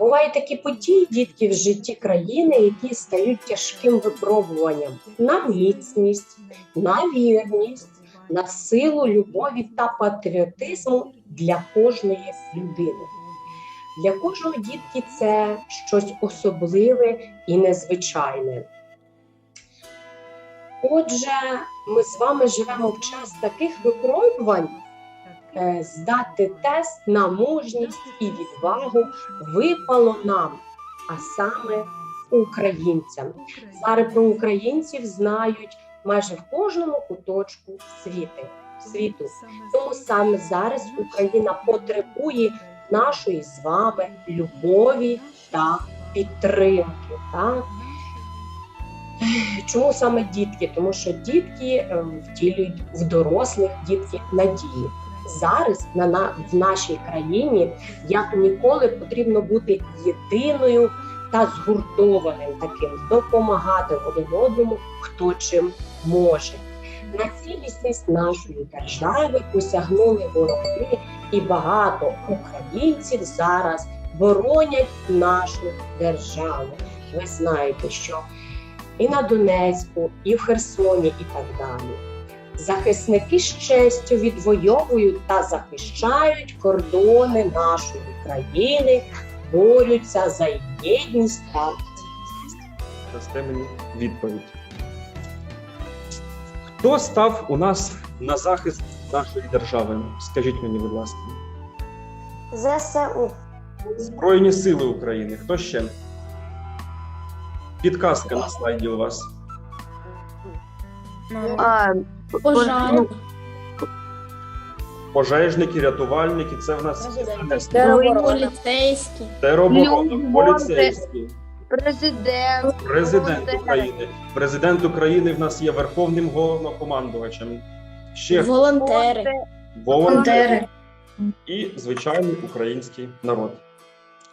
Бувають такі події, дітки, в житті країни, які стають тяжким випробуванням на міцність, на вірність, на силу любові та патріотизму для кожної людини. Для кожного дітки це щось особливе і незвичайне. Отже, ми з вами живемо в час таких випробувань. Е, Здати тест на мужність і відвагу випало нам, а саме українцям. Зараз про українців знають майже в кожному куточку світи, світу. Тому саме зараз Україна потребує нашої з вами любові та підтримки. Так? Чому саме дітки? Тому що дітки е, втілюють в дорослих дітки надії. Зараз на, на в нашій країні як ніколи потрібно бути єдиною та згуртованим таким, допомагати один одному, хто чим може. На цілісність нашої держави посягнули вороги, і багато українців зараз боронять нашу державу. Ви знаєте, що і на Донецьку, і в Херсоні, і так далі. Захисники з честю відвоюють та захищають кордони нашої країни, борються за єдність та. Дасте мені відповідь. Хто став у нас на захист нашої держави? Скажіть мені, будь ласка. ЗСУ. Збройні сили України. Хто ще? Підказка на слайді у вас. А, Пожар. Пожежники, рятувальники. Це в нас Поліцейські. тероборона, поліцейські, Президент. президент. України. Президент України в нас є верховним головнокомандувачем. Ще Волонтери. волонтери і звичайний український народ.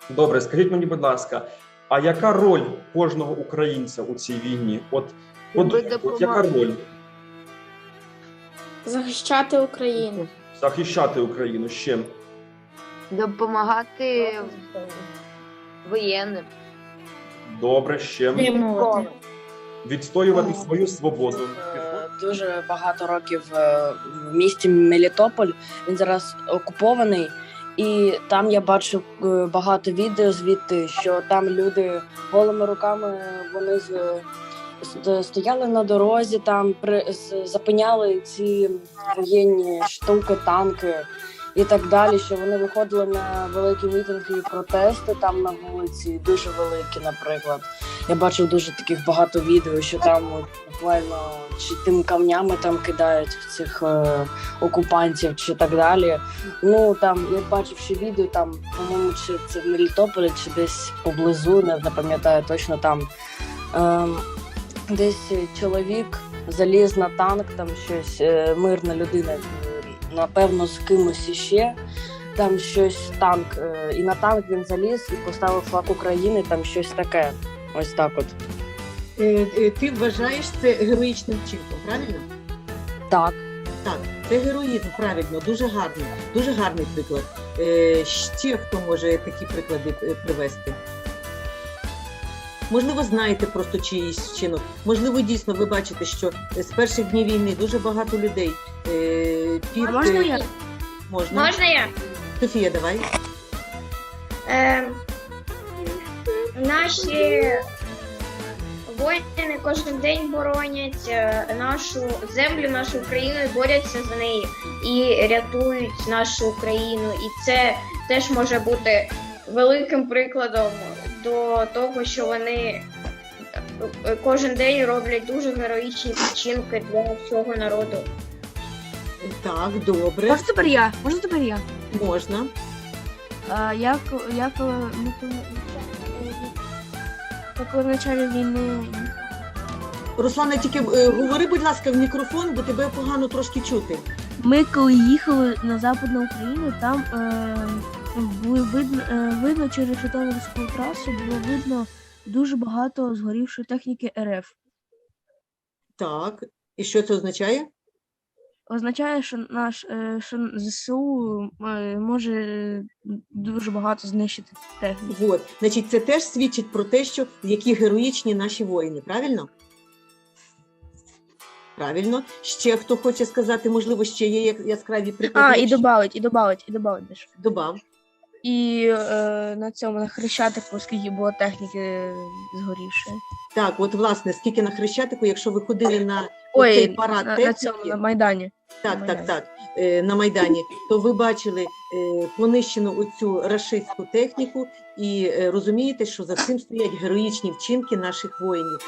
Добре, скажіть мені, будь ласка, а яка роль кожного українця у цій війні? От, от, от яка роль Захищати Україну. захищати Україну? з чим? Допомагати воєнним. Добре, ще відстоювати свою свободу. Е, дуже багато років е, в місті Мелітополь. Він зараз окупований, і там я бачив е, багато відео звідти, що там люди голими руками вони з- з- стояли на дорозі, там при з- запиняли ці воєнні штуки, танки. І так далі, що вони виходили на великі мітинги і протести там на вулиці, дуже великі, наприклад. Я бачив дуже таких багато відео, що там буквально чи тим камнями там кидають в цих е, окупантів, чи так далі. Ну там я бачив ще відео, там, по-моєму, чи це в Мелітополі, чи десь поблизу, не, не пам'ятаю точно там. Ем, десь чоловік заліз на танк, там щось е, мирна людина, е, напевно, з кимось іще. Там щось танк, е, і на танк він заліз і поставив флаг України, там щось таке. Ось так от. Е, е, Ти вважаєш це героїчним вчинком, правильно? Так. Так, це героїзм, правильно, дуже гарний, дуже гарний приклад. Е, Ще хто може такі приклади е, привести? Можливо, знаєте просто чиїсь вчинок. Можливо, дійсно ви бачите, що з перших днів війни дуже багато людей е, під Можна е, я? можна. Можна я? Софія, давай. Е, наші воїни кожен день боронять е, нашу землю, нашу Україну і борються за неї і рятують нашу Україну. І це теж може бути великим прикладом до того, що вони е, кожен день роблять дуже героїчні вчинки для всього народу. Так, добре, Можна тепер я? Можна тепер я? можна. А, як, як е, коли- як коли в началі війни Руслана, тільки е, говори, будь ласка, в мікрофон, бо тебе погано трошки чути. ми коли їхали на Западну Україну, там е, видно, е, видно через Житомирську трасу було видно дуже багато згорівшої техніки РФ. Так, і що це означає? означає, що наш е, що ЗСУ е, може дуже багато знищити техніки. Вот. Значить, це теж свідчить про те, що які героїчні наші воїни, правильно? Правильно. Ще хто хоче сказати, можливо, ще є яскраві приклади. А, і добавить, і добавить, і добавить. Добав. І е, на цьому на хрещатику, скільки було техніки згорівши. Так, от власне, скільки на Хрещатику, якщо ви ходили на Ой, парад на, на цьому на Майдані. так, на так, Майдані. так, е, на Майдані, то ви бачили е, понищену оцю рашистську техніку і е, розумієте, що за цим стоять героїчні вчинки наших воїнів.